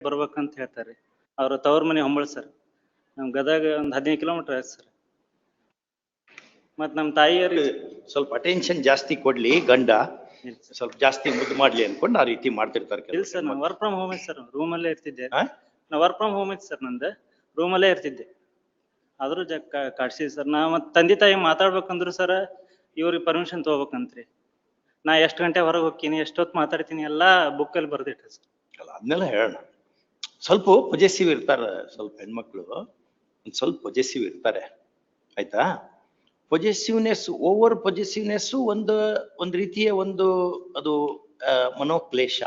ಬರ್ಬೇಕಂತ ಹೇಳ್ತಾರೆ. ಅವ್ರ ತವ್ರ ಮನೆ ಹೊಂಬಳ ಸರ್. ನಮ್ ಗದಗ ಒಂದ್ ಹದಿನೈದು ಕಿಲೋಮೀಟರ್ ಆಯ್ತು ಸರ್. ಮತ್ ನಮ್ ತಾಯಿಯವ್ರಿಗೆ ಸ್ವಲ್ಪ ಅಟೆನ್ಷನ್ ಜಾಸ್ತಿ ಕೊಡ್ಲಿ ಗಂಡ. ಸ್ವಲ್ಪ ಜಾಸ್ತಿ ಮುದ್ದು ಮಾಡ್ಲಿ ಅನ್ಕೊಂಡು ಆ ರೀತಿ ಮಾಡ್ತಿರ್ತಾರೆ ಇಲ್ಲ ಸರ್ ನಾನು ವರ್ಕ್ ಫ್ರಮ್ ಹೋಮ್ ಐತಿ ಸರ್. ರೂಮಲ್ಲೇ ಅಲ್ಲೇ ಇರ್ತಿದ್ದೆ. ಆ? ನಾ ವರ್ಕ್ ಫ್ರಮ್ ಹೋಮ್ ಐತಿ ಸರ್ ನಂದು. ರೂಮ್ ಅಲ್ಲೇ ಇರ್ತಿದ್ದೆ. ಆದ್ರೂ ಜ ಕಾಡ್ಸಿ ಸರ್. ನಾ ಮತ್ ತಂದೆ ತಾಯಿ ಮಾತಾಡ್ಬೇಕಂದ್ರು ಸರ್ ಇವ್ರಿಗೆ ಪರ್ಮಿಷನ್ ತಗೋಬೇಕಂತ್ರಿ. ನಾ ಎಷ್ಟ್ ಗಂಟೆ ಹೊರಗೆ ಹೋಗ್ತೀನಿ ಎಷ್ಟೊತ್ತು ಮಾತಾಡ್ತೀನಿ ಎಲ್ಲಾ ಬುಕ್ ಅಲ್ಲಿ ಬರ್ದಿಟ್ಟ ಸರ್. ಅಲ್ಲ ಅದನ್ನೆಲ್ಲ ಹೇಳೋಣ. ಸ್ವಲ್ಪ ಪೊಜೆಸಿವ್ ಇರ್ತಾರೆ ಸ್ವಲ್ಪ ಹೆಣ್ಮಕ್ಳು. ಒಂದು ಸ್ವಲ್ಪ ಪೊಜೆಸಿವ್ ಇರ್ತಾರೆ. ಆಯ್ತಾ? ಪೊಜೆಸಿವ್ನೆಸ್ ಓವರ್ ಪೊಜೆಸಿವ್ನೆಸ್ ಒಂದು, ಒಂದ್ ರೀತಿಯ ಒಂದು, ಅದು ಮನೋಕ್ಲೇಶ.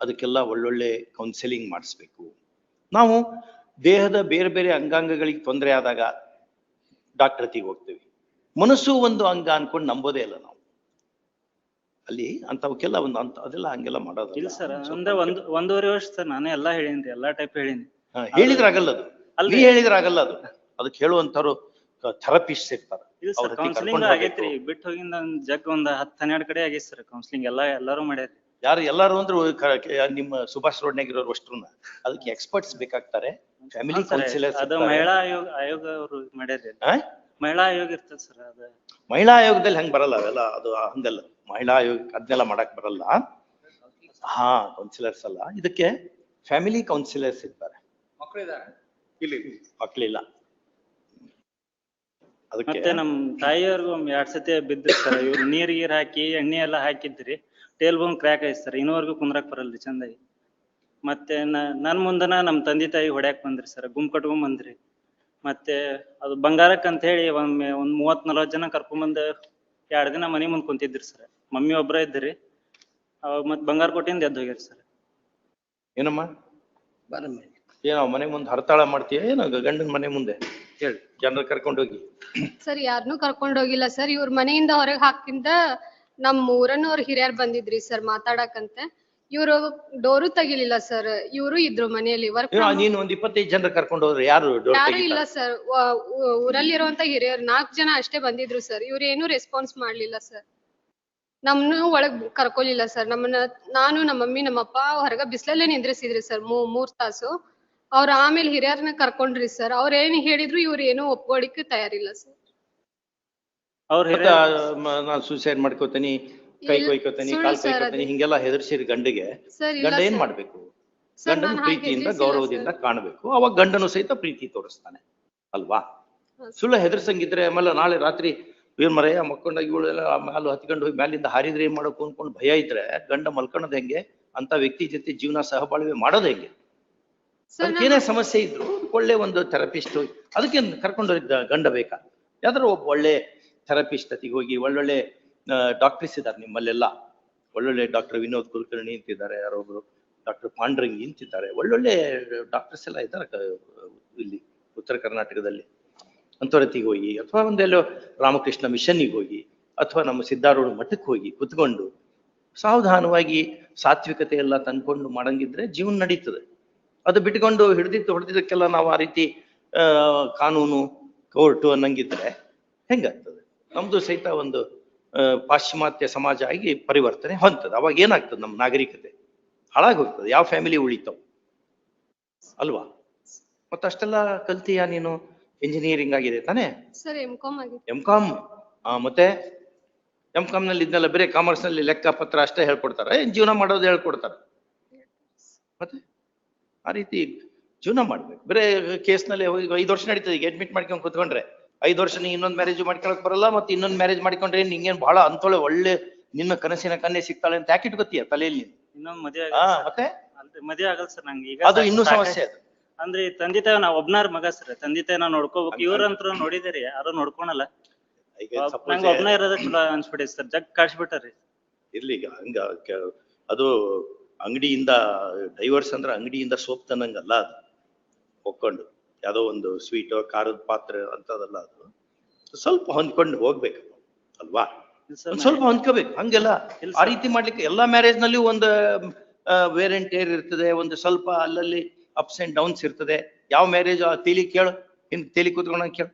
ಅದಕ್ಕೆಲ್ಲ ಒಳ್ಳೊಳ್ಳೆ ಕೌನ್ಸಿಲಿಂಗ್ ಮಾಡಿಸ್ಬೇಕು. ನಾವು ದೇಹದ ಬೇರೆ ಬೇರೆ ಅಂಗಾಂಗಗಳಿಗೆ ತೊಂದರೆ ಆದಾಗ ಡಾಕ್ಟರ್ ಹತ್ತಿಗೆ ಹೋಗ್ತೀವಿ. ಮನಸ್ಸು ಒಂದು ಅಂಗ ಅನ್ಕೊಂಡು ನಂಬೋದೇ ಇಲ್ಲ ನಾವು. ಅಲ್ಲಿ ಅಂತವಕ್ಕೆಲ್ಲ ಒಂದು ಅಂತ ಅದೆಲ್ಲ ಹಂಗೆಲ್ಲ ಮಾಡೋದು ಇಲ್ಲ ಸರ್ ಒಂದೇ ಒಂದ್ ಒಂದೂವರೆ ವರ್ಷ ಸರ್ ನಾನೇ ಎಲ್ಲಾ ಹೇಳಿನ್ರಿ ಎಲ್ಲಾ ಟೈಪ್ ಹೇಳಿನಿ. ಹಾ, ಹೇಳಿದ್ರೆ ಆಗಲ್ಲ ಅದು. ಅಲ್ಲಿ ನೀ ಹೇಳಿದ್ರೆ ಆಗಲ್ಲ ಅದು. ಅದಕ್ಕೆ ಹೇಳುವಂತವ್ರು ಥೆರಪಿಸ್ಟ್ ಇರ್ತಾರೆ ಇಲ್ಲ ಸರ್ ಕೌನ್ಸಿಲಿಂಗ್ ಆಗೈತ್ರಿ. ಬಿಟ್ಟು ಹೋಗಿಂದ ಒಂದ್ ಜಗ್ ಒಂದ್ ಹತ್ತ್ ಹನ್ನೆರಡು ಕಡೆ ಆಗೈತಿ ಸರ್ ಕೌನ್ಸಿಲಿಂಗ್ ಎಲ್ಲಾ ಎಲ್ಲಾರು ಮಾಡ್ಯಾರಿ. ಯಾರು ಎಲ್ಲಾರು ಅಂದ್ರೆ ನಿಮ್ಮ ಸುಭಾಷ್ ರೋಡ್ನಾಗ ಇರೋರು ಅಷ್ಟ್ರನ್ನ ಅದಕ್ಕೆ ಎಕ್ಸ್ಪರ್ಟ್ಸ್ ಬೇಕಾಗ್ತಾರೆ. ಫ್ಯಾಮಿಲಿ ಕೌನ್ಸಿಲರ್ಸ್ ಅದು ಮಹಿಳಾ ಆಯೋಗ ಆಯೋಗ ಅವರು ಮಾಡ್ಯಾರಿ ಮಹಿಳಾ ಆಯೋಗ ಇರ್ತದ ಸರ್ ಅದು. ಮಹಿಳಾ ಆಯೋಗದಲ್ಲಿ ಹಂಗ್ ಬರಲ್ಲ ಅವೆಲ್ಲ ಅದು ಹಂಗಲ್ಲ. ಮಹಿಳಾ ಆಯೋಗ ಅದನ್ನೆಲ್ಲ ಮಾಡಕ್ ಬರಲ್ಲ. ಹಾ ಕೌನ್ಸಿಲರ್ಸ್ ಅಲ್ಲ. ಇದಕ್ಕೆ ಫ್ಯಾಮಿಲಿ ಕೌನ್ಸಿಲರ್ಸ್ ಇರ್ತಾರೆ. ಮಕ್ಕಳಿಲ್ಲ ಇಲ್ಲಿ. ಅದಕ್ಕೆ ಮತ್ತೆ ನಮ್ ತಾಯಿಯವ್ರಿಗೂ ಒಂದ್ ಎರಡ್ ಸತಿ ಬಿದ್ದಿರ್ತಾರೆ. ಸರ್ ಇವ್ರು ನೀರ್ ಗೀರ್ ಹಾಕಿ ಎಣ್ಣೆ ಎಲ್ಲ ಹಾಕಿದ್ರಿ. ಟೇಲ್ ಬೋನ್ ಕ್ರ್ಯಾಕ್ ಐತಿ ಸರ್ ಇನ್ನೂವರೆಗೂ ಕುಂದ್ರಕ್ ಬರಲ್ರಿ ಚಂದಾಗಿ. ಮತ್ತೆ ನನ್ ಮುಂದನ ನಮ್ ತಂದೆ ತಾಯಿ ಹೊಡ್ಯಾಕ್ ಬಂದ್ರಿ ಸರ್. ಗುಂಪ್ ಕಟ್ಕೊಂಡ್ ಬಂದ್ರಿ ಮತ್ತೆ ಅದು ಬಂಗಾರಕ್ ಅಂತ ಹೇಳಿ ಒಮ್ಮೆ ಒಂದ್ ಮೂವತ್ ನಲ್ವತ್ ಜನ ಕರ್ಕೊಂಡ್ ಬಂದ್ ಎರಡ್ ದಿನ ಮನಿ ಮುಂದ್ ಕುಂತಿದ್ರಿ ಸರ್. ಮಮ್ಮಿ ಒಬ್ರ ಇದ್ರಿ ಅವಾಗ ಮತ್ ಬಂಗಾರ ಕೊಟ್ಟಿಂದ ಎದ್ದು ಹೋಗ್ಯಾರ ಸರ್. ಏನಮ್ಮ? ಏನೋ ಮನೆ ಮುಂದೆ ಹರತಾಳ ಮಾಡ್ತೀಯ? ಏನೋ ಗಂಡನ ಮನೆ ಮುಂದೆ? ಹೇಳಿ ಜನರ ಕರ್ಕೊಂಡು ಹೋಗಿ. ಸರ್ ಯಾರನ್ನೂ ಕರ್ಕೊಂಡ್ ಹೋಗಿಲ್ಲ ಸರ್. ಇವ್ರ ಮನೆಯಿಂದ ಹೊರಗ್ ಹಾಕಿಂದ ನಮ್ ಊರನ್ನವ್ರ ಹಿರಿಯರ್ ಬಂದಿದ್ರಿ ಸರ್ ಮಾತಾಡಕಂತೆ. ಇವ್ರು ಡೋರು ತೆಗಿಲಿಲ್ಲ ಸರ್. ಇವ್ರು ಇದ್ರು ಮನೆಯಲ್ಲಿ. ವರ್ಕ್ ಏನೋ ನೀನು ಒಂದ್ ಇಪ್ಪತ್ತೈದು ಜನರ ಕರ್ಕೊಂಡು ಹೋದ್ರೆ ಯಾರು ಡೋರ್ ಯಾರು ಇಲ್ಲ ತೆಗಿತಾರೆ ಸರ್ ಊರಲ್ಲಿರುವಂತ ಹಿರಿಯರ್ ನಾಲ್ಕ್ ಜನ ಅಷ್ಟೇ ಬಂದಿದ್ರು ಸರ್. ಇವ್ರು ಏನು ರೆಸ್ಪಾನ್ಸ್ ಮಾಡ್ಲಿಲ್ಲ ಸರ್. ನಮ್ನು ಒಳಗ್ ಕರ್ಕೊಲಿಲ್ಲ ಸರ್ ನಮ್ಮನ್ನ ನಾನು ನಮ್ಮ ಮಮ್ಮಿ ನಮ್ಮ ಅಪ್ಪ ಹೊರಗ ಬಿಸ್ಲಲ್ಲೇ ನಿಂದ್ರಿಸಿದ್ರಿ ಸರ್ ಮೂ ಮೂರ್ ತಾಸು. ಅವ್ರ ಆಮೇಲೆ ಹಿರಿಯರ್ನ ಕರ್ಕೊಂಡ್ರಿ ಸರ್ ಅವ್ರ ಏನ್ ಹೇಳಿದ್ರು ಇವ್ರ ಏನು ಒಪ್ಕೊಳಿಕ್ಕೆ ತಯಾರಿಲ್ಲ ಸರ್ ಅವ್ರ ನಾನು ಸೂಸೈಡ್ ಮಾಡ್ಕೋತೀನಿ ಕೈ ಕೊಯ್ಕೋತೀನಿ ಕಾಲ್ sir ಕೊಯ್ಕೋತೀನಿ. ಹಿಂಗೆಲ್ಲ ಹೆದರ್ಸಿರಿ ಗಂಡಿಗೆ. ಗಂಡ ಏನ್ ಮಾಡ್ಬೇಕು? ಸರ್ ಗಂಡನ ಪ್ರೀತಿಯಿಂದ ಗೌರವದಿಂದ ಕಾಣಬೇಕು. ಅವಾಗ ಗಂಡನು ಸಹಿತ ಪ್ರೀತಿ ತೋರಿಸ್ತಾನೆ. ಅಲ್ವಾ? ಸುಳ್ಳು ಹೆದರ್ಸಂಗಿದ್ರೆ ಆಮೇಲೆ ನಾಳೆ ರಾತ್ರಿ ಏನ್ ಮರೆಯ ಮಕ್ಕೊಂಡಾಗ ಇವಳೆಲ್ಲ ಮ್ಯಾಲ ಹತ್ಕೊಂಡು ಹೋಗಿ ಮ್ಯಾಲಿಂದ ಹಾರಿದ್ರೆ ಏನ್ ಮಾಡೋಕು ಅನ್ಕೊಂಡು ಭಯ ಇದ್ರೆ ಗಂಡ ಮಲ್ಕೊಳೋದ್ ಹೆಂಗೆ? ಅಂತ ವ್ಯಕ್ತಿ ಜೊತೆ ಜೀವನ ಸಹಬಾಳ್ವೆ ಮಾಡೋದ್ ಹೆಂಗೆ? ಏನೇ ಅದಕ್ಕೇನೇ ಸಮಸ್ಯೆ ಇದ್ರು ಒಳ್ಳೆ ಒಂದು ಥೆರಪಿಸ್ಟ್ ಅದಕ್ಕೆ ಕರ್ಕೊಂಡು ಹೋಗಿದ್ದ ಗಂಡ ಬೇಕಾ? ಯಾವ್ದಾದ್ರು ಒಬ್ಬ ಒಳ್ಳೆ ಥೆರಪಿಸ್ಟ್ ಅತಿಗೆ ಹೋಗಿ ಒಳ್ಳೊಳ್ಳೆ ಡಾಕ್ಟರ್ಸ್ ಇದ್ದಾರೆ ನಿಮ್ಮಲ್ಲೆಲ್ಲ. ಒಳ್ಳೊಳ್ಳೆ ಡಾಕ್ಟರ್ ವಿನೋದ್ ಕುಲಕರ್ಣಿ ಅಂತಿದ್ದಾರೆ ಯಾರೊಬ್ರು? ಡಾಕ್ಟರ್ ಪಾಂಡ್ರಂಗಿ ಅಂತಿದ್ದಾರೆ. ಒಳ್ಳೊಳ್ಳೆ ಡಾಕ್ಟರ್ಸ್ ಎಲ್ಲ ಇದ್ದಾರೆ ಇಲ್ಲಿ ಉತ್ತರ ಕರ್ನಾಟಕದಲ್ಲಿ. ಅಂಥವ್ರತ್ತಿಗೆ ಹೋಗಿ, ಅಥವಾ ಒಂದೆಲ್ಲೋ ರಾಮಕೃಷ್ಣ ಮಿಷನ್ನಿಗೆ ಹೋಗಿ, ಅಥವಾ ನಮ್ಮ ಸಿದ್ಧಾರೂಢ ಮಠಕ್ಕೆ ಹೋಗಿ ಕುತ್ಕೊಂಡು ಸಾವಧಾನವಾಗಿ ಸಾತ್ವಿಕತೆ ಎಲ್ಲ ತಂದ್ಕೊಂಡು ಮಾಡಂಗಿದ್ರೆ ಜೀವನ ನಡೀತದೆ. ಅದು ಬಿಟ್ಕೊಂಡು ಹಿಡ್ದಿತ್ತು ಹೊಡೆದಿದ್ದಕ್ಕೆಲ್ಲ ನಾವು ಆ ರೀತಿ ಕಾನೂನು, ಕೋರ್ಟು ಅನ್ನಂಗಿದ್ರೆ ಹೆಂಗಾಗ್ತದೆ? ನಮ್ದು ಸಹಿತ ಒಂದು ಪಾಶ್ಚಿಮಾತ್ಯ ಸಮಾಜ ಆಗಿ ಪರಿವರ್ತನೆ ಹೊಂತದೆ ಅವಾಗ ಏನಾಗ್ತದೆ ನಮ್ಮ ನಾಗರಿಕತೆ? ಹಾಳಾಗೋಗ್ತದೆ. ಯಾವ ಫ್ಯಾಮಿಲಿ ಉಳಿತಾವ್ ಅಲ್ವಾ? ಮತ್ತಷ್ಟೆಲ್ಲ ಕಲ್ತೀಯ ನೀನು? ಇಂಜಿನಿಯರಿಂಗ್ ಆಗಿದೆ ತಾನೇ? ಸರ್ ಎಂ ಕಾಮ್ ಆಗಿದೆ. ಎಂ ಕಾಮ್ ಆ ಮತ್ತೆ? ಎಂ ಕಾಮ್ನಲ್ಲಿ ಇದ್ನೆಲ್ಲ ಬೇರೆ ಕಾಮರ್ಸ್ನಲ್ಲಿ ಲೆಕ್ಕ ಪತ್ರ ಅಷ್ಟೇ ಹೇಳ್ಕೊಡ್ತಾರೆ. ಏನ್ ಜೀವನ ಮಾಡೋದು ಹೇಳ್ಕೊಡ್ತಾರೆ? ಮತ್ತೆ? ಆ ರೀತಿ ಜೀವನ ಮಾಡ್ಬೇಕು. ಬೇರೆ ಕೇಸ್ನಲ್ಲಿ ಐದು ವರ್ಷ ನಡೀತದೆ ಈಗ ಅಡ್ಮಿಟ್ ಮಾಡ್ಕೊಂಡು ಕುತ್ಕೊಂಡ್ರೆ. ಐದು ವರ್ಷ ನೀ ಇನ್ನೊಂದು ಮ್ಯಾರೇಜ್ ಮಾಡ್ಕೊಳಕ್ ಬರಲ್ಲ ಮತ್ತೆ ಇನ್ನೊಂದ್ ಮ್ಯಾರೇಜ್ ಮಾಡ್ಕೊಂಡ್ರೆ ನಿಂಗೇನ್ ಬಹಳ ಅಂತೊಳೆ ಒಳ್ಳೆ ನಿನ್ನ ಕನಸಿನ ಕನ್ನೆ ಸಿಗ್ತಾಳೆ ಅಂತ ಯಾಕೆ ಇಟ್ಕೋತೀಯ ತಲೆಯಲ್ಲಿ? ಇನ್ನೊಂದು ಮದ್ವೆ ಮತ್ತೆ? ಅಲ್ರಿ ಆಗಲ್ಲ ಸರ್ ನಂಗೆ. ಈಗ ಅದು ಇನ್ನೂ ಸಮಸ್ಯೆ ಅದು. ಅಂದ್ರೆ ತಂದೆ ತಾಯಿ ನಾವ್ ಒಬ್ನಾರ್ ಮಗ ಸರ್ ತಂದೆ ತಾಯಿ ನಾವ್ ನೋಡ್ಕೋಬೇಕು ಇವ್ರಂತ್ರು ನೋಡಿದಿರಿ ಯಾರು ನೋಡ್ಕೊಳಲ್ಲ. ನಂಗೆ ಒಬ್ನ ಇರೋದ ಚಲೋ ಅನ್ಸ್ಬಿಟ್ಟೈತಿ ಸರ್ ಜಗ್ ಕಾಡ್ಸ್ಬಿಟ್ಟಾರಿ ಇರ್ಲಿ ಈಗ ಹಂಗ ಕೆ- ಅದು ಅಂಗಡಿಯಿಂದ ಡೈವರ್ಸ್ ಅಂದ್ರೆ ಅಂಗಡಿಯಿಂದ ಸೋಪ್ ತನ್ನಂಗಲ್ಲ ಅದು. ಹೊಕ್ಕೊಂಡು ಯಾವ್ದೋ ಒಂದು ಸ್ವೀಟ್ ಖಾರದ ಪಾತ್ರೆ ಅಂತದಲ್ಲ ಅದು. ಸ್ವಲ್ಪ ಹೊಂದ್ಕೊಂಡು ಹೋಗ್ಬೇಕು ಅಲ್ವಾ? ಒಂದ್ ಸ್ವಲ್ಪ ಹೊಂದ್ಕೋಬೇಕು ಹಂಗೆಲ್ಲ. ಇಲ್ಲ ಆ ರೀತಿ ಮಾಡ್ಲಿಕ್ಕೆ ಎಲ್ಲಾ ಮ್ಯಾರೇಜ್ನಲ್ಲಿ ಒಂದು ವೇರ್ ಅಂಡ್ ಟೇರ್ ಇರ್ತದೆ ಒಂದು ಸ್ವಲ್ಪ ಅಲ್ಲಲ್ಲಿ ಅಪ್ಸ್ ಅಂಡ್ ಡೌನ್ಸ್ ಇರ್ತದೆ. ಯಾವ ಮ್ಯಾರೇಜ್ ತೇಲಿ ಕೇಳು. ಹಿಂದ್ ತೇಲಿ ಕೂತ್ಕೊಂಡಂಗ್ ಕೇಳು.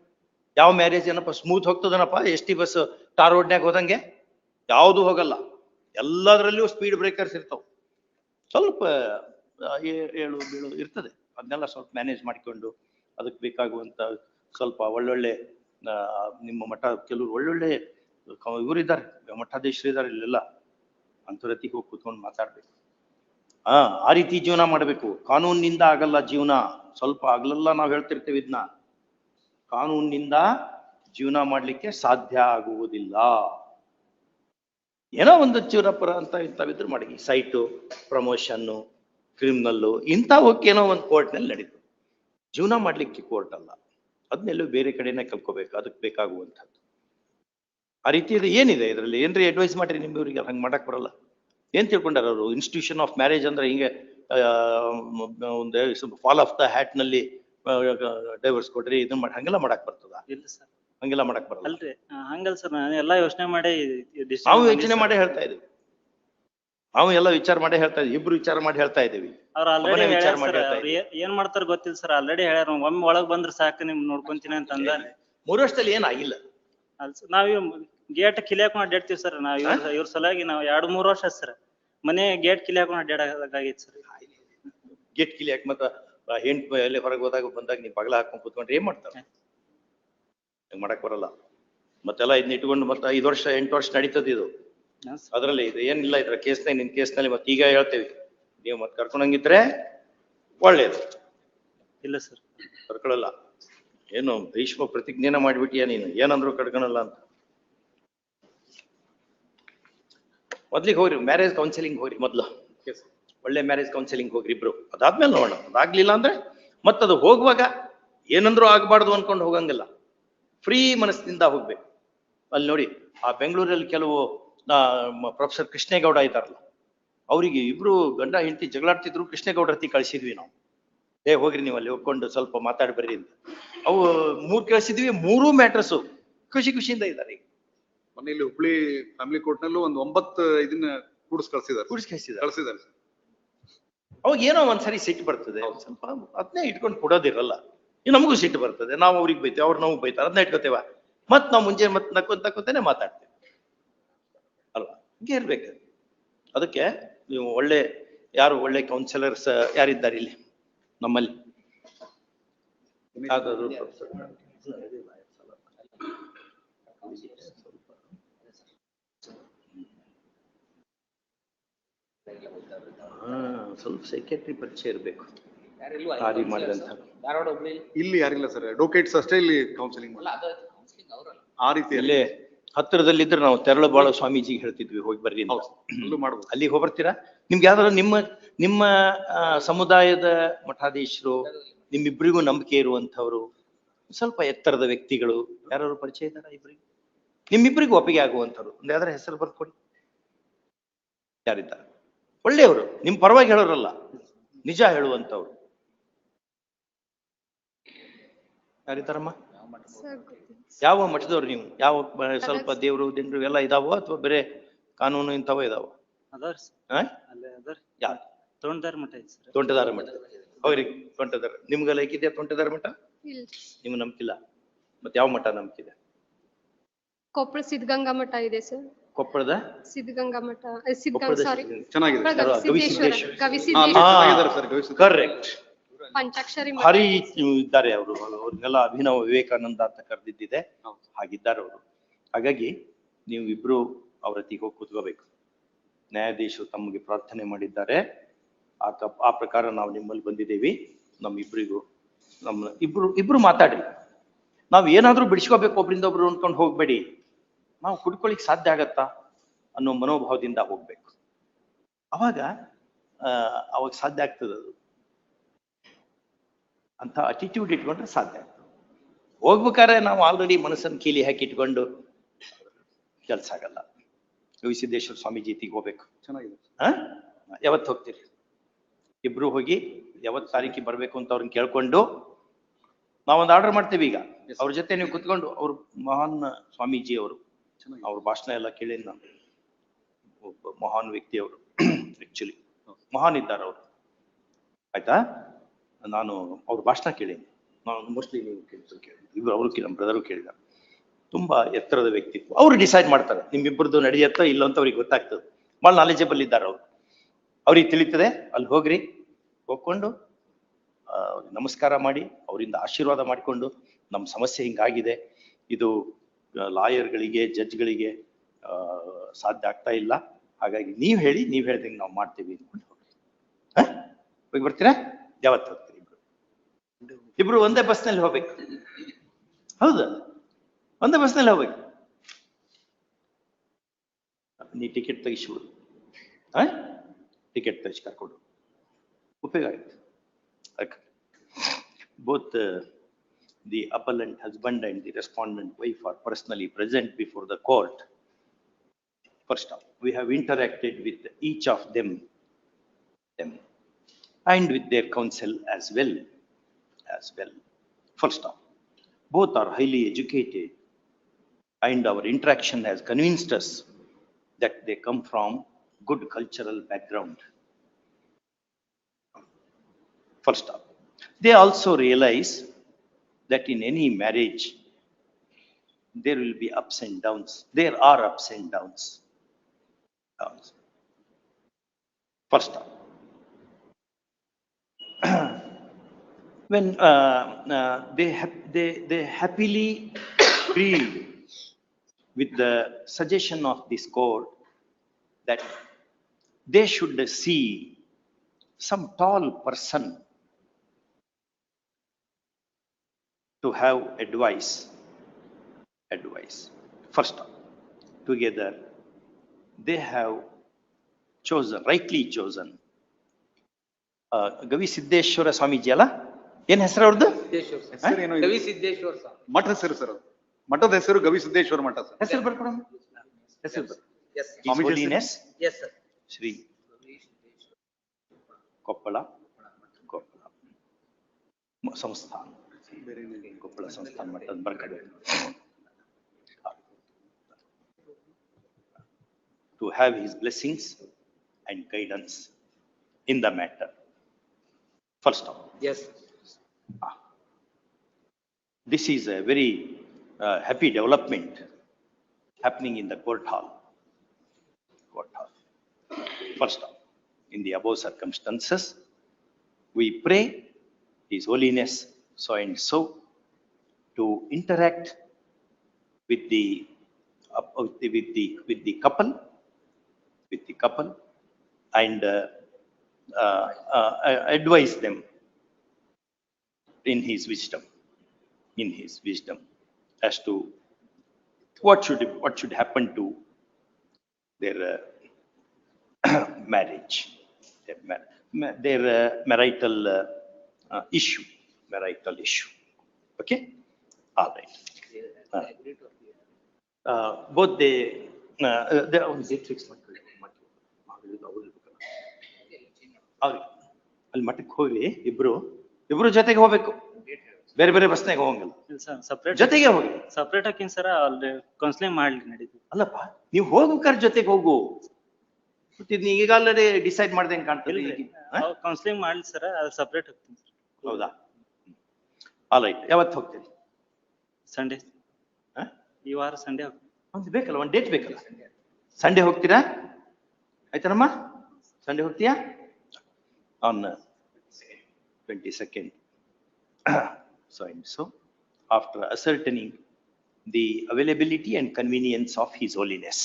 ಯಾವ ಮ್ಯಾರೇಜ್ ಏನಪ್ಪ ಸ್ಮೂತ್ ಹೋಗ್ತದನಪ್ಪ? ಎಸ್ ಟಿ ಬಸ್ ಟಾರ್ ರೋಡ್ನ್ಯಾಗ ಹೋದಂಗೆ? ಯಾವುದು ಹೋಗಲ್ಲ. ಎಲ್ಲದರಲ್ಲೂ ಸ್ಪೀಡ್ ಬ್ರೇಕರ್ಸ್ ಇರ್ತಾವ. ಸ್ವಲ್ಪ ಏಳು, ಬೀಳು ಇರ್ತದೆ. ಅದನ್ನೆಲ್ಲ ಸ್ವಲ್ಪ ಮ್ಯಾನೇಜ್ ಮಾಡಿಕೊಂಡು ಅದಕ್ಕೆ ಬೇಕಾಗುವಂತ ಸ್ವಲ್ಪ ಒಳ್ಳೊಳ್ಳೆ ನಿಮ್ಮ ಮಠ, ಕೆಲವರು ಒಳ್ಳೊಳ್ಳೆ ಇವರಿದ್ದಾರೆ. ಮಠಾಧೀಶರು ಇದ್ದಾರೆ ಇಲ್ಲೆಲ್ಲ. ಅಂತರತಿಗೆ ಹೋಗಿ ಕೂತ್ಕೊಂಡು ಮಾತಾಡ್ಬೇಕು. ಆ ರೀತಿ ಜೀವನ ಮಾಡಬೇಕು. ಕಾನೂನಿನಿಂದ ಆಗಲ್ಲ ಜೀವನ. ಸ್ವಲ್ಪ ಆಗ್ಲೆಲ್ಲ ನಾವು ಹೇಳ್ತಿರ್ತೇವೆ ಇದನ್ನ ಕಾನೂನಿನಿಂದ ಜೀವನ ಮಾಡ್ಲಿಕ್ಕೆ ಸಾಧ್ಯ ಆಗುವುದಿಲ್ಲ. ಏನೋ ಒಂದು ಚೂರಪುರ ಅಂತ ಇಂಥವಿದ್ರು ಮಾಡಿ. ಸೈಟು, ಪ್ರಮೋಷನ್ನು, ಕ್ರಿಮಿನಲ್ಲು, ಇಂಥವಕ್ಕೆ ಏನೋ ಒಂದು ಕೋರ್ಟ್ನಲ್ಲಿ ನಡೀತು. ಜೀವನ ಮಾಡ್ಲಿಕ್ಕೆ ಕೋರ್ಟ್ ಅಲ್ಲ. ಅದನ್ನೆಲ್ಲೂ ಬೇರೆ ಕಡೆನೇ ಕಲ್ಕೋಬೇಕು. ಅದಕ್ಕೆ ಬೇಕಾಗುವಂಥದ್ದು. ಆ ರೀತಿ ಇದು ಏನಿದೆ? ಇದರಲ್ಲಿ ಏನ್ರಿ ಅಡ್ವೈಸ್ ಮಾಡ್ರಿ ನಿಮ್ಮವ್ರಿಗೆ? ಹಂಗೆ ಮಾಡಕ್ ಬರಲ್ಲ. ಏನ್ ತಿಳ್ಕೊಂಡಾರ ಅವರು? ಇನ್ಸ್ಟಿಟ್ಯೂಷನ್ ಆಫ್ ಮ್ಯಾರೇಜ್ ಅಂದ್ರೆ ಹಿಂಗೆ ಒಂದು ಫಾಲ್ ಆಫ್ ದ ಹ್ಯಾಟ್ನಲ್ಲಿ ಡೈವರ್ಸ್ ಕೊಡ್ರಿ ಇದನ್ನ ಮಾಡಿ ಹಂಗೆಲ್ಲ ಮಾಡಕ್ ಬರ್ತದ? ಹಂಗೆಲ್ಲ ಮಾಡಕ್ ಬರಲ್ಲ. ಅಲ್ರಿ. ಆ, ಹಂಗಲ್ ಸರ್ ನಾನು ಎಲ್ಲಾ ಯೋಚನೆ ಮಾಡಿ ನಾವು ಯೋಚನೆ ಮಾಡಿ ಹೇಳ್ತಾ ಇದೀವಿ. ನಾವು ಎಲ್ಲ ವಿಚಾರ ಮಾಡಿ ಹೇಳ್ತಾ ಇದೀವಿ. ಇಬ್ರು ವಿಚಾರ ಮಾಡಿ ಹೇಳ್ತಾ ಇದೀವಿ ಅವ್ರ ಆಲ್ರೆಡಿ ವಿಚಾರ ಮಾಡಿ ಏನ್ ಮಾಡ್ತಾರ ಗೊತ್ತಿಲ್ಲ ಸರ್ ಆಲ್ರೆಡಿ ಹೇಳ್ಯಾರ. ಒಮ್ಮೆ ಒಳಗ್ ಬಂದ್ರ ಸಾಕು ನಿಮ್ ನೋಡ್ಕೊಂತೀನಿ ಅಂತ ಮೂರು ವರ್ಷದಲ್ಲಿ ಏನಾಗಿಲ್ಲ. ಅಲ್ ಸರ್ ನಾವ್ ಗೇಟ್ ಕಿಲಿಯಾಕ್ ಮಾಡಿ ಇಡ್ತೀವಿ ಸರ್ ನಾವ್ ಇವ್ರ ಇವ್ರ ಸಲುವಾಗಿ ನಾವ್ ಎರಡ್ ಮೂರ್ ವರ್ಷ ಸರ್ ಮನೆ ಗೇಟ್ ಕಿಲಿ ಹಾಕೊಂಡು ಅಡ್ಡಾಡಕಾಗೈತಿ ಸರ್ ಗೇಟ್ ಕಿಲಿ ಯಾಕೆ ಮತ್ತ ಹೆಂಟ್ ಎಲ್ಲಿ ಹೊರಗೆ ಹೋದಾಗ ಬಂದಾಗ ನೀವು ಬಗಲ ಹಾಕೊಂಡ್ ಕೂತ್ಕೊಂಡ್ರೆ ಏನ್ ಮಾಡ್ತಾರೆ? ಹಂಗ್ ಮಾಡಕ್ ಬರಲ್ಲ. ಮತ್ತೆಲ್ಲ ಇದನ್ನ ಇಟ್ಕೊಂಡು ಮತ್ತೆ ಐದು ವರ್ಷ ಎಂಟು ವರ್ಷ ನಡೀತದ ಇದು. ಅದರಲ್ಲಿ ಇದು ಏನಿಲ್ಲ ಇದ್ರ ಕೇಸ್ನಾಗ ನಿನ್ ಕೇಸ್ನಲ್ಲಿ ಮತ್ತೆ ಈಗ ಹೇಳ್ತೇವೆ. ನೀವು ಮತ್ತೆ ಕರ್ಕೊಂಡಂಗಿದ್ರೆ ಒಳ್ಳೇದು. ಇಲ್ಲ ಸರ್ ಕರ್ಕೊಳ್ಳಲ್ಲ ಏನು ಭೀಷ್ಮ ಪ್ರತಿಜ್ಞೆನ ಮಾಡ್ಬಿಟ್ಟಿಯ ನೀನು? ಏನಂದ್ರು ಕಡ್ಕೊಳಲ್ಲ ಅಂತ. ಮೊದ್ಲಿಗೆ ಹೋಗ್ರಿ ಮ್ಯಾರೇಜ್ ಕೌನ್ಸಿಲಿಂಗ್ ಹೋಗ್ರಿ ಮೊದ್ಲು. ಒಳ್ಳೆ ಮ್ಯಾರೇಜ್ ಕೌನ್ಸಿಲಿಂಗ್ ಹೋಗ್ರಿ ಇಬ್ರು. ಅದಾದ್ಮೇಲೆ ನೋಡೋಣ. ಅದಾಗ್ಲಿಲ್ಲ ಅಂದ್ರೆ ಮತ್ತದು ಹೋಗುವಾಗ ಏನಂದ್ರೂ ಆಗ್ಬಾರ್ದು ಅನ್ಕೊಂಡು ಹೋಗಂಗಿಲ್ಲ. ಫ್ರೀ ಮನಸ್ಸಿನಿಂದ ಹೋಗ್ಬೇಕು. ಅಲ್ಲಿ ನೋಡಿ ಆ ಬೆಂಗಳೂರಲ್ಲಿ ಕೆಲವು ಪ್ರೊಫೆಸರ್ ಕೃಷ್ಣೇಗೌಡ ಇದ್ದಾರಲ್ಲ. ಅವರಿಗೆ ಇಬ್ರು ಗಂಡ ಹೆಂಡತಿ ಜಗಳಾಡ್ತಿದ್ರು ಕೃಷ್ಣೇಗೌಡ ಹತ್ತಿ ಕಳಿಸಿದ್ವಿ ನಾವು. ಏ ಹೋಗ್ರಿ ನೀವು ಅಲ್ಲಿ ಹೋಗ್ಕೊಂಡು ಸ್ವಲ್ಪ ಮಾತಾಡಿ ಬರ್ರಿ ಅಂತ. ಅವು ಮೂರ್ ಕಳಿಸಿದ್ವಿ ಮೂರೂ ಮ್ಯಾಟ್ರಸ್ಸು ಖುಷಿ ಖುಷಿಯಿಂದ ಇದ್ದಾರೆ ಈಗ. ಮೊನ್ನೆ ಇಲ್ಲಿ ಹುಬ್ಳಿ ಫ್ಯಾಮಿಲಿ ಕೋರ್ಟ್ ನಲ್ಲೂ ಒಂದು ಒಂಬತ್ತು ಇದನ್ನ ಕೂಡಿಸ್ ಕಳ್ಸಿದಾರೆ. ಕೂಡಿಸಿ ಕಳಿಸಿದ್ದಾರೆ ಕಳ್ಸಿದಾರೆ ಅವಾಗ ಏನೋ ಒಂದ್ಸರಿ ಸಿಟ್ಟು ಬರ್ತದೆ. ಸ್ವಲ್ಪ ಅದನ್ನೇ ಇಟ್ಕೊಂಡು ಕೊಡೋದಿರಲ್ಲ. ನಮಗೂ ಸಿಟ್ಟು ಬರ್ತದೆ. ನಾವು ಅವ್ರಿಗೆ ಬೈತೇವೆ ಅವ್ರು ನಮಗೆ ಬೈತಾರೆ. ಅದನ್ನ ಇಟ್ಕೋತೇವ. ಮತ್ ನಾವು ಮುಂಜಾನೆ ಮತ್ತೆ ನಕ್ಕೊಂತ ನಕ್ಕೊಂತಾನೆ ಮಾತಾಡ್ತೇವೆ. ಅಲ್ವಾ? ಹಿಂಗೆ ಇರ್ಬೇಕು. ಅದಕ್ಕೆ ನೀವು ಒಳ್ಳೆ ಯಾರು ಒಳ್ಳೆ ಕೌನ್ಸಿಲರ್ಸ್ ಯಾರಿದ್ದಾರೆ ಇಲ್ಲಿ? ನಮ್ಮಲ್ಲಿ? ಯಾವ್ದಾದ್ರು ಹಾ ಸ್ವಲ್ಪ ಸೆಕ್ರೆಟರಿ ಪರಿಚಯ ಇರಬೇಕು. ಖಾಲಿ ಮಾಡಿದಂತ ಧಾರವಾಡ ಹುಬ್ಳಿ ಇಲ್ಲಿ ಯಾರಿಲ್ಲ ಸರ್ ಅಡ್ವೊಕೇಟ್ಸ್ ಅಷ್ಟೇ ಇಲ್ಲಿ ಕೌನ್ಸಿಲಿಂಗ್ ಅಲ್ಲ ಅದು ಅವರಲ್ಲ. ಆ ರೀತಿಯಲ್ಲಿ. ಇಲ್ಲೇ ಹತ್ತಿರದಲ್ಲಿದ್ರೆ ನಾವು ತೆರಳಬಾಳ ಸ್ವಾಮೀಜಿಗೆ ಹೇಳ್ತಿದ್ವಿ ಹೋಗಿ ಬರ್ರಿ ಅಂತ. ಹೌದು ಅಲ್ಲೂ ಮಾಡ್ಬೋದು. ಅಲ್ಲಿಗೆ ಹೋಗ್ಬರ್ತೀರಾ? ನಿಮ್ಗೆ ಯಾವ್ದಾರ ನಿಮ್ಮ ನಿಮ್ಮ ಆ, ಸಮುದಾಯದ ಮಠಾಧೀಶರು ನಿಮ್ಮಿಬ್ಬರಿಗೂ ನಂಬಿಕೆ ಇರುವಂತವ್ರು ಸ್ವಲ್ಪ ಎತ್ತರದ ವ್ಯಕ್ತಿಗಳು ಯಾರು ಪರಿಚಯ ಇದಾರ ಇಬ್ಬರಿಗೆ ನಿಮ್ಮಿಬ್ಬರಿಗೂ ಒಪ್ಪಿಗೆ ಆಗುವಂಥವ್ರು ಒಂದ್ ಯಾವ್ದಾರ ಹೆಸರು ಬರ್ಕೊಡಿ ಯಾರಿದ್ದಾರೆ? ಒಳ್ಳೆಯವರು ನಿಮ್ ಪರವಾಗಿ ಹೇಳೋರಲ್ಲ ನಿಜ ಹೇಳುವಂಥವ್ರು ಯಾರಿದ್ದಾರಮ್ಮ ಸರ್ ಯಾವ ಮಠದವ್ರು ನೀವು? ಯಾವ ಸ್ವಲ್ಪ ದೇವರು ದಿಂಡ್ರು ಎಲ್ಲ ಇದಾವೋ ಅಥವಾ ಬೇರೆ ಕಾನೂನು ಇಂಥವೋ ಇದಾವ? ತೋಂಟದಾರ ಆ? ಅಲ್ಲೇ ಅದಾರ ಯಾವ್ದು ತೊಂಡದಾರ ಮಠ ತೋಂಟದಾರ ಮಠ. ಹೋಗ್ರಿ ತೋಂಟದಾರ. ನಿಮ್ಗೆಲ್ಲ ಲೈಕಿದ್ಯಾ ತೋಂಟದಾರ ಮಠ? ಇಲ್ಲ ನಿಮ್ಗೆ ನಂಬಿಕಿಲ್ಲ? ಮತ್ತೆ ಯಾವ ಮಠ ನಂಬಿಕಿದೆ ಕೊಪ್ಪಳ ಸಿದ್ಧಗಂಗಾ ಮಠ ಇದೆ ಸರ್. ಕೊಪ್ಪಳದ? ಸಿದ್ಧಗಂಗಾ ಮಠ ಸಿದ್ಧಗಂಗಾ ಸಾರಿ. ಚೆನ್ನಾಗಿದೆ. ಕರೆಕ್ಟ್ ಪಂಚಾಕ್ಷರಿ ಇದೆ ಇದ್ದಾರೆ ಅವರು ಅವ್ರನ್ನೆಲ್ಲ ಅಭಿನವ ವಿವೇಕಾನಂದ ಅಂತ ಕರೆದಿದ್ದಿದೆ. ಹೌದು. ಹಾಗಿದ್ದಾರೆ ಅವರು. ಹಾಗಾಗಿ ನೀವು ಇಬ್ರು ಅವ್ರ ಹತ್ತಿಗೆ ಹೋಗಿ ಕೂತ್ಕೋಬೇಕು. ನ್ಯಾಯಾಧೀಶರು ತಮಗೆ ಪ್ರಾರ್ಥನೆ ಮಾಡಿದ್ದಾರೆ. ಆ ಆ ಪ್ರಕಾರ ನಾವು ನಿಮ್ಮಲ್ಲಿ ಬಂದಿದ್ದೀವಿ. ನಮ್ಮಿಬ್ಬರಿಗೂ ನಮ್ಮ ಇಬ್ರು ಇಬ್ರು ಮಾತಾಡ್ರಿ ನಾವು ಏನಾದ್ರೂ ಬಿಡಿಸ್ಕೋಬೇಕು ಒಬ್ರಿಂದ ಒಬ್ರು ಅನ್ಕೊಂಡು ಹೋಗ್ಬೇಡಿ. ನಾವು ಕುಡ್ಕೊಳಿಕ್ ಸಾಧ್ಯ ಆಗತ್ತಾ ಅನ್ನೋ ಮನೋಭಾವದಿಂದ ಹೋಗ್ಬೇಕು. ಅವಾಗ ಆ, ಅವಾಗ ಸಾಧ್ಯ ಆಗ್ತದೆ ಅದು. ಅಂತ ಅಟಿಟ್ಯೂಡ್ ಇಟ್ಕೊಂಡ್ರೆ ಸಾಧ್ಯ ಆಗ್ತದೆ. ಹೋಗ್ಬೇಕಾದ್ರೆ ನಾವು ಆಲ್ರೆಡಿ ಮನಸ್ಸನ್ನು ಕೀಲಿ ಹಾಕಿ ಇಟ್ಕೊಂಡು ಕೆಲಸ ಆಗಲ್ಲ. ಗವಿಸಿದ್ದೇಶ್ವರ ಸ್ವಾಮೀಜಿ ಜೀತಿಗೆ ಹೋಗ್ಬೇಕು. ಚೆನ್ನಾಗಿದೆ. ಯಾವತ್ತು ಹೋಗ್ತೀರಿ? ಇಬ್ರು ಹೋಗಿ ಯಾವತ್ತು ತಾರೀಕಿಗೆ ಬರಬೇಕು ಅಂತ ಅವ್ರನ್ನ ಕೇಳ್ಕೊಂಡು ನಾವೊಂದು ಆರ್ಡರ್ ಮಾಡ್ತೀವಿ ಈಗ. ಅವ್ರ ಜೊತೆ ನೀವು ಕುತ್ಕೊಂಡು ಅವ್ರು ಮಹಾನ್ ಸ್ವಾಮೀಜಿ ಅವರು. ಅವ್ರ ಭಾಷಣ ಎಲ್ಲ ಕೇಳೀನಿ ನಾನು ಒಬ್ಬ ಮಹಾನ್ ವ್ಯಕ್ತಿ ಅವರು ಆಕ್ಚುಲಿ ಮಹಾನ್ ಇದ್ದಾರೆ ಅವರು. ಆಯ್ತಾ? ನಾನು ಅವ್ರ ಭಾಷಣ ಕೇಳೀನಿ ನಾನು ಮೋಸ್ಟ್ಲಿ ನೀವು ಕೇಳಿದ್ರು ಕೇಳಿ ಇವ್ರು ಅವರು ನಮ್ಮ ಬ್ರದರು ಕೇಳಿದ. ತುಂಬಾ ಎತ್ತರದ ವ್ಯಕ್ತಿತ್ವ. ಅವ್ರು ಡಿಸೈಡ್ ಮಾಡ್ತಾರೆ. ನಿಮ್ಮಿಬ್ಬರದ್ದು ನಡೆಯತ್ತೋ ಇಲ್ಲ ಅಂತ ಅವ್ರಿಗೆ ಗೊತ್ತಾಗ್ತದೆ. ಭಾಳ ನಾಲೆಜಬಲ್ ಇದ್ದಾರೆ ಅವ್ರು. ಅವ್ರಿಗೆ ತಿಳಿತದೆ, ಅಲ್ಲಿ ಹೋಗ್ರಿ. ಹೋಗ್ಕೊಂಡು ನಮಸ್ಕಾರ ಮಾಡಿ, ಅವರಿಂದ ಆಶೀರ್ವಾದ ಮಾಡಿಕೊಂಡು, ನಮ್ಮ ಸಮಸ್ಯೆ ಹಿಂಗಾಗಿದೆ. ಇದು ಲಾಯರ್ಗಳಿಗೆ ಜಡ್ಜ್ಗಳಿಗೆ ಸಾಧ್ಯ ಆಗ್ತಾ ಇಲ್ಲ. ಹಾಗಾಗಿ ನೀವು ಹೇಳಿ ನೀವು ಹೇಳ್ದಂಗೆ ನಾವು ಮಾಡ್ತೀವಿ ಅಂದ್ಕೊಂಡು ಹೋಗಿ ಬರ್ತೀರಾ? ಯಾವತ್ತು ಹೋಗ್ತೀರಿ ಇಬ್ರು? ಇಬ್ರು ಒಂದೇ ಬಸ್ನಲ್ಲಿ ಹೋಗ್ಬೇಕು. ಹೌದಾ. ಒಂದೇ ಬಸ್ನಲ್ಲಿ ಹೋಗ್ಬೇಕು. ನೀ ಟಿಕೆಟ್ ತೆಗಿಸ್ಬಿಡು. ಟಿಕೆಟ್ ತೆಗಿಸಿ ಉಪಯೋಗ ಆಯ್ತು uh, the appellant husband and the respondent wife are personally present before the court. First off, we have interacted with each of them, them, and with their counsel as well, as well. First off, both are highly educated, and our interaction has convinced us that they come from good cultural background. First off, they also realize that in any marriage, there will be ups and downs. There are ups and downs. Downs. First when uh, uh, they they they happily agreed with the suggestion of this court that they should see some tall person to have advice, advice. First, together, they have chosen, rightly chosen. ಆ, ಗವಿ ಸಿದ್ದೇಶ್ವರ ಸ್ವಾಮೀಜಿ ಅಲ್ಲ ಏನ್ ಹೆಸರು ಅವ್ರದ್ದು Siddeshwara sir. ಹೆಸರೇನೋ ಇದೆ. ಕವಿ Siddeshwara sir ಮಠ ಹೆಸರು sir ಅದು. ಮಠದ ಹೆಸರು ಗವಿಸಿದ್ದೇಶ್ವರ ಮಠ ಸರ್ ಹೆಸರು ಬರ್ಕೊಡಮ್ಮ ಹೆಸರು ಬರ್ ಎಸ್ His ಸ್ವಾಮೀಜಿ ಹೆಸರು? Holiness yes sir Shri Koppal Koppal ಮ- ಸಂಸ್ಥಾನ ಕೊಪ್ಪಳ ಸಂಸ್ಥಾನ ಮಟ್ಟದ ಬರ್ಕಬೇಕು to have his blessings and guidance in the matter. First of all, yes this is a very uh, happy development happening in the court hall. Court hall. First of all, in the above circumstances, we pray His Holiness so and so to interact with the, uh, with the, with the, with the couple, with the couple, and uh, uh, uh, advise them in his wisdom, in his wisdom as to what should, what should happen to their uh, marriage, their ma- ma- their uh, marital uh, uh, issue, marital issue. Okay? All right. Uh, uh, Both uh, the ಅವ್ರು ಇರ್ಬೇಕಲ್ಲ. ಅವ್ರು ಅಲ್ಲಿ ಮಠಕ್ಕೆ ಹೋಗಿ ಇಬ್ರು ಇಬ್ರು ಜೊತೆಗೆ ಹೋಗ್ಬೇಕು ಬೇರೆ ಬೇರೆ ಬಸ್ನಾಗ ಹೋಗಂಗಿಲ್ಲ ಸಪ್ರೇಟ್ ಜೊತೆಗೆ ಹೋಗಿ ಸಪ್ರೇಟ್ ಹಾಕಿನ್ ಸರ ಅಲ್ಲಿ ಕೌನ್ಸಿಲಿಂಗ್ ಮಾಡ್ಲಿ ನಡೀತು ಅಲ್ಲಪ್ಪ ನೀವು ಹೋಗ್ಬೇಕಾದ್ರೆ ಜೊತೆಗೆ ಹೋಗು ಇದ್ನ ಈಗಾಗಲೇ ಡಿಸೈಡ್ ಮಾಡ್ದಂಗೆ ಕಾಣ್ತಿಲ್ಲ ಈಗ. ಕೌನ್ಸಿಲಿಂಗ್ ಮಾಡ್ಲಿ ಸರ್ ಅದು ಸಪ್ರೇಟ್ ಹೋಗ್ತೀನಿ ಹೌದಾ ಆಲ್ ರೈಟ್ ಯಾವತ್ತು ಹೋಗ್ತೀರಿ ಸಂಡೇ ಹ? ಈ ವಾರ ಸಂಡೇ ಹೋಗ್ತೀನಿ ಒಂದು ಬೇಕಲ್ಲ ಒಂದು ಡೇಟ್ ಬೇಕಲ್ಲ ಸಂಡೇ ಹೋಗ್ತೀರಾ ಆಯ್ತಾನಮ್ಮ ಸಂಡೇ ಹೋಗ್ತೀಯಾ on twenty second so and so after ascertaining the availability and convenience of his holiness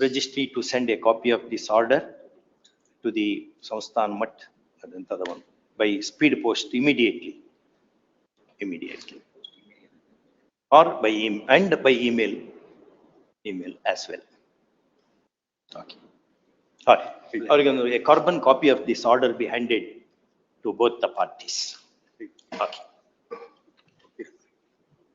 registry to send a copy of this order to the Sansthan Mutt, ಅದಂತದ ಒಂದು, by speed post immediately. Immediately. Or by email and by email. Email as well. Okay. Or, or a carbon copy of this order be handed to both the parties. Okay.